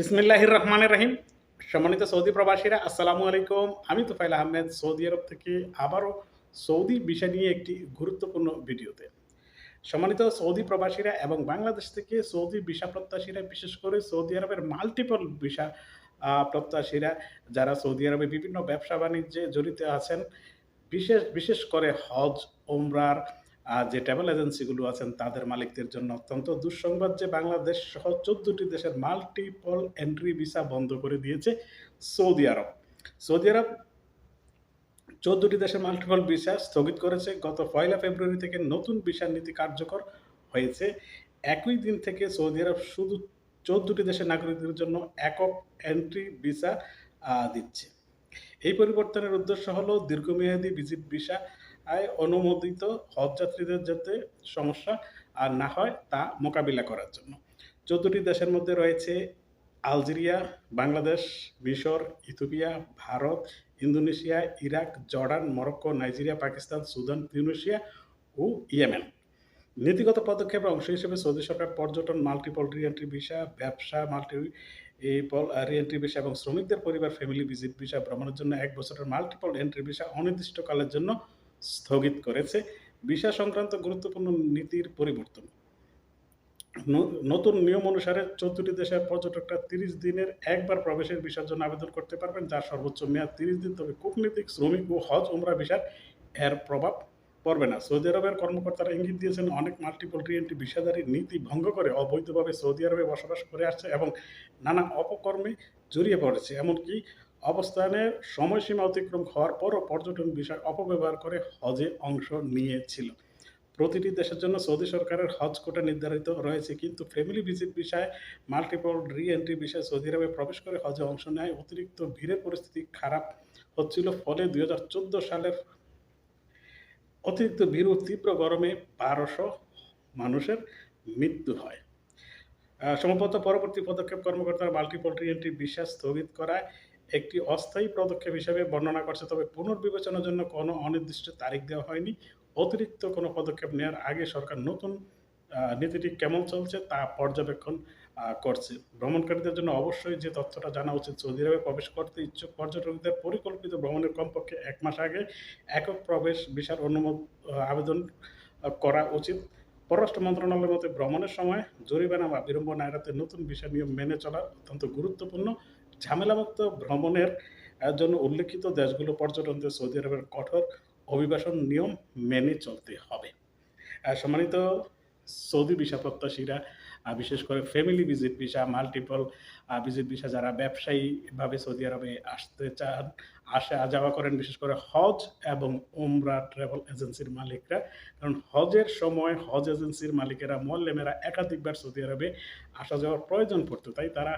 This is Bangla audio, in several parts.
বিসমিল্লাহির রহমানির রহিম। সম্মানিত সৌদি প্রবাসীরা, আসসালামু আলাইকুম। আমি তুফাইল আহমেদ, সৌদি আরব থেকে আবারও সৌদি বিষয় নিয়ে একটি গুরুত্বপূর্ণ ভিডিওতে। সম্মানিত সৌদি প্রবাসীরা এবং বাংলাদেশ থেকে সৌদি ভিসা প্রত্যাশীরা, বিশেষ করে সৌদি আরবের মাল্টিপল ভিসা প্রত্যাশীরা যারা সৌদি আরবে বিভিন্ন ব্যবসা বাণিজ্যে জড়িত আছেন, বিশেষ বিশেষ করে হজ ওমরার আহ, যে ট্রাভেল এজেন্সিগুলো আছেন তাদের মালিকদের জন্য অত্যন্ত দুঃসংবাদ যে বাংলাদেশ সহ চোদ্দটি দেশের মাল্টিপল এন্ট্রি ভিসা বন্ধ করে দিয়েছে সৌদি আরব। সৌদি আরব চোদ্দটি দেশের মাল্টিপল ভিসা স্থগিত করেছে। গত পয়লা ফেব্রুয়ারি থেকে নতুন ভিসা নীতি কার্যকর হয়েছে। একই দিন থেকে সৌদি আরব শুধু চোদ্দটি দেশের নাগরিকদের জন্য একক এন্ট্রি ভিসা দিচ্ছে। এই পরিবর্তনের উদ্দেশ্য হলো দীর্ঘমেয়াদী ভিজিট ভিসা আয় অনুমোদিত হজ যাত্রীদের যাতে সমস্যা আর না হয় তা মোকাবিলা করার জন্য। চোদ্দটি দেশের মধ্যে রয়েছে আলজেরিয়া, বাংলাদেশ, মিশর, Ethiopia, Bharat, Indonesia, Iraq, Jordan, Morocco, Nigeria, Pakistan, Sudan, Tunisia ও ইয়েমেন। নীতিগত পদক্ষেপের অংশ হিসেবে সৌদি সরকার পর্যটন, মাল্টিপল রিএন্ট্রি ভিসা, ব্যবসা, মাল্টি পল রিএন্ট্রি ভিসা এবং শ্রমিকদের পরিবার, ফ্যামিলি ভিজিট ভিসা ভ্রমণের জন্য এক বছরের মাল্টিপল এন্ট্রি ভিসা অনির্দিষ্টকালের জন্য স্থগিত করেছে। ভিসা সংক্রান্ত গুরুত্বপূর্ণ নীতির পরিবর্তন। নতুন নিয়ম অনুসারে চৌদ্দটি দেশের পর্যটকরা তিরিশ দিনের একবার প্রবেশের ভিসার জন্য আবেদন করতে পারবেন, যার সর্বোচ্চ মেয়াদ তিরিশ দিন। তবে কূটনীতিক শ্রমিক ও হজ উমরা ভিসার এর প্রভাব পড়বে না। সৌদি আরবের কর্মকর্তারা ইঙ্গিত দিয়েছেন, অনেক মাল্টিপল রিএন্ট্রি ভিসাদারি নীতি ভঙ্গ করে অবৈধভাবে সৌদি আরবে বসবাস করে আসছে এবং নানা অপকর্মে জড়িয়ে পড়েছে। এমনকি অবস্থানের সময়সীমা অতিক্রম হওয়ার পরও পর্যটন বিষয় অপব্যবহার করে হজে অংশ নিয়েছিল। প্রতিটি দেশের জন্য সৌদি সরকারের হজ কোটা নির্ধারিত রয়েছে, কিন্তু ফ্যামিলি ভিজিট বিষয়ে মাল্টিপল রি এন্ট্রি বিষয়ে সৌদি আরবে প্রবেশ করে হজে অংশ নেয় অতিরিক্ত ভিড়ের পরিস্থিতি খারাপ হচ্ছিল। ফলে দুই হাজার চোদ্দ সালের অতিরিক্ত ভিড় তীব্র গরমে বারোশো মানুষের মৃত্যু হয়। সম্ভবত পরবর্তী পদক্ষেপ কর্মকর্তারা মাল্টিপল রি এন্ট্রি বিশ্বাস স্থগিত করায় একটি অস্থায়ী পদক্ষেপ হিসেবে বর্ণনা করছে, তবে পুনর্বিবেচনার জন্য কোনো অনির্দিষ্ট তারিখ দেওয়া হয়নি। অতিরিক্ত কোনো পদক্ষেপ নেওয়ার আগে সরকার নতুন নীতিটি কেমন চলছে তা পর্যবেক্ষণ করছে। ভ্রমণকারীদের জন্য অবশ্যই যে তথ্যটা জানা উচিত, সৌদি আরবে প্রবেশ করতে ইচ্ছুক পর্যটকদের পরিকল্পিত ভ্রমণের কমপক্ষে এক মাস আগে একক প্রবেশ ভিসার অনুমোদন আবেদন করা উচিত। পররাষ্ট্র মন্ত্রণালয়ের মতে, ভ্রমণের সময় জরিমানা বা বিড়ম্বনা এড়াতে নতুন ভিসা নিয়ম মেনে চলা অত্যন্ত গুরুত্বপূর্ণ। ঝামেলামুক্ত ভ্রমণের জন্য উল্লেখিত দেশগুলো পর্যটনদের সৌদি আরবের কঠোর অভিবাসন নিয়ম মেনে চলতে হবে। সম্মানিত সৌদি ভিসা প্রত্যাশীরা বিশেষ করে family visit visa multiple visit visa যারা ব্যবসায়ীভাবে সৌদি আরবে আসতে চান, আসা যাওয়া করেন, বিশেষ করে হজ এবং উমরা ট্রাভেল এজেন্সির মালিকরা। কারণ হজের সময় হজ এজেন্সির মালিকেরা মল্লেমেরা একাধিকবার সৌদি আরবে আসা যাওয়ার প্রয়োজন পড়তো, তাই তারা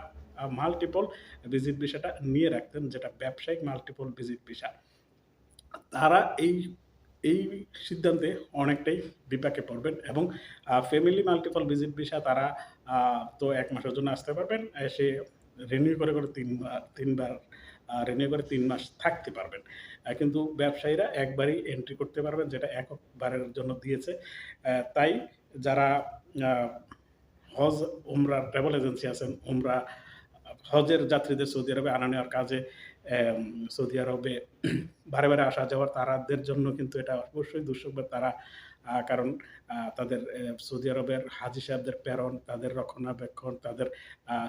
মাল্টিপল ভিজিট ভিসাটা নিয়ে রাখতেন, যেটা ব্যবসায়িক মাল্টিপল ভিজিট ভিসা তারা এই এই সিদ্ধান্তে অনেকটাই বিপাকে পড়বেন এবং ফ্যামিলি মাল্টিপল ভিজিট ভিসা তারা তো এক মাসের জন্য আসতে পারবেন সে রিনিউ করে করে তিনবার তিনবার রিনিউ করে তিন মাস থাকতে পারবেন। কিন্তু ব্যবসায়ীরা একবারই এন্ট্রি করতে পারবেন, যেটা একবারের জন্য দিয়েছে। তাই যারা হজ, উমরা ট্রাভেল এজেন্সি আছেন, উমরা হজের যাত্রীদের সৌদি আরবে আনা নেওয়ার কাজে সৌদি আরবে বারে বারে আসা যাওয়ার তারাদের জন্য কিন্তু এটা অবশ্যই দুঃসংবাদ। তারা কারণ তাদের সৌদি আরবের হাজি সাহেবদের প্রেরণ, তাদের রক্ষণাবেক্ষণ, তাদের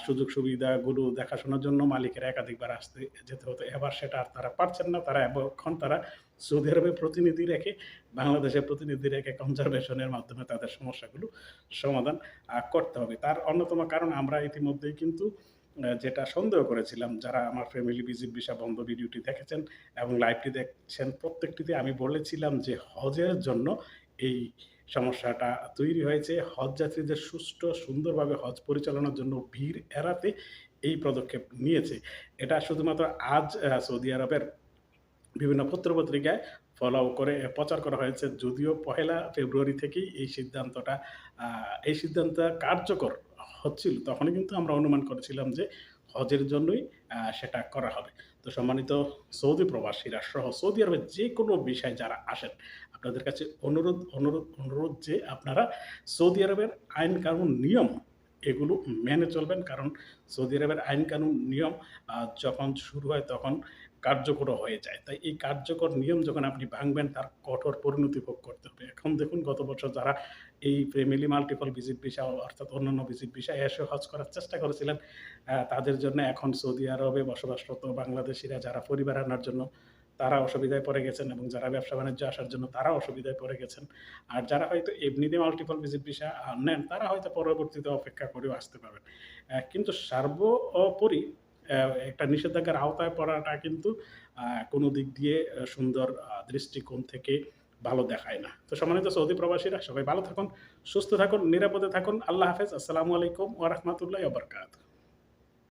সুযোগ সুবিধাগুলো দেখাশোনার জন্য মালিকেরা একাধিকবার আসতে যেতে হতো। এবার সেটা আর তারা পারছেন না। তারা এখন তারা সৌদি আরবে প্রতিনিধি রেখে বাংলাদেশের প্রতিনিধি রেখে কনজারভেশনের মাধ্যমে তাদের সমস্যাগুলো সমাধান করতে হবে। তার অন্যতম কারণ আমরা ইতিমধ্যেই কিন্তু যেটা সন্দেহ করেছিলাম, যারা আমার ফ্যামিলি ভিজিট ভিসা বন্ধ ভিডিওটি দেখেছেন এবং লাইভটি দেখছেন, প্রত্যেকটিতে আমি বলেছিলাম যে হজের জন্য এই সমস্যাটা তৈরি হয়েছে। হজ যাত্রীদের সুষ্ঠু, সুন্দরভাবে হজ পরিচালনার জন্য ভিড় এড়াতে এই পদক্ষেপ নিয়েছে। এটা শুধুমাত্র আজ সৌদি আরবের বিভিন্ন পত্রপত্রিকায় ফলো করে প্রচার করা হয়েছে। যদিও পহেলা ফেব্রুয়ারি থেকেই এই সিদ্ধান্তটা এই সিদ্ধান্ত কার্যকর হচ্ছিল, তখনই কিন্তু আমরা অনুমান করেছিলাম যে হজের জন্যই সেটা করা হবে। তো সম্মানিত সৌদি প্রবাসীরা সহ সৌদি আরবের যে কোনো বিষয় যারা আসেন, আপনাদের কাছে অনুরোধ অনুরোধ অনুরোধ যে আপনারা সৌদি আরবের আইন কানুন নিয়ম এগুলো মেনে চলবেন, কারণ সৌদি আরবের আইন কানুন নিয়ম যখন শুরু হয় তখন কার্যকর হয়ে যায়। তাই এই কার্যকর নিয়ম যখন আপনি ভাঙবেন, তার কঠোর পরিণতি ভোগ করতে হবে। এখন দেখুন, গত বছর যারা এই ফ্যামিলি মাল্টিপল ভিজিট ভিসা, অর্থাৎ অন্যান্য ভিজিট ভিসা এসে হজ করার চেষ্টা করেছিলেন তাদের জন্য এখন সৌদি আরবে বসবাসরত বাংলাদেশিরা, যারা পরিবার আনার জন্য তারা অসুবিধায় পড়ে গেছেন এবং যারা ব্যবসা বাণিজ্য আসার জন্য তারা অসুবিধায় পড়ে গেছেন। আর যারা হয়তো এমনিতে মাল্টিপল ভিজিট ভিসা নেন, তারা হয়তো পরবর্তীতে অপেক্ষা করেও আসতে পারবেন। কিন্তু সর্বোপরি একটা নিষেধাজ্ঞার আওতায় পড়াটা কিন্তু কোনো দিক দিয়ে সুন্দর দৃষ্টিকোণ থেকে ভালো দেখায় না। তো সম্মানিত সৌদি প্রবাসীরা, সবাই ভালো থাকুন, সুস্থ থাকুন, নিরাপদে থাকুন। আল্লাহ হাফেজ। আসসালামু আলাইকুম ওরহমতুল্লাহ বরকাত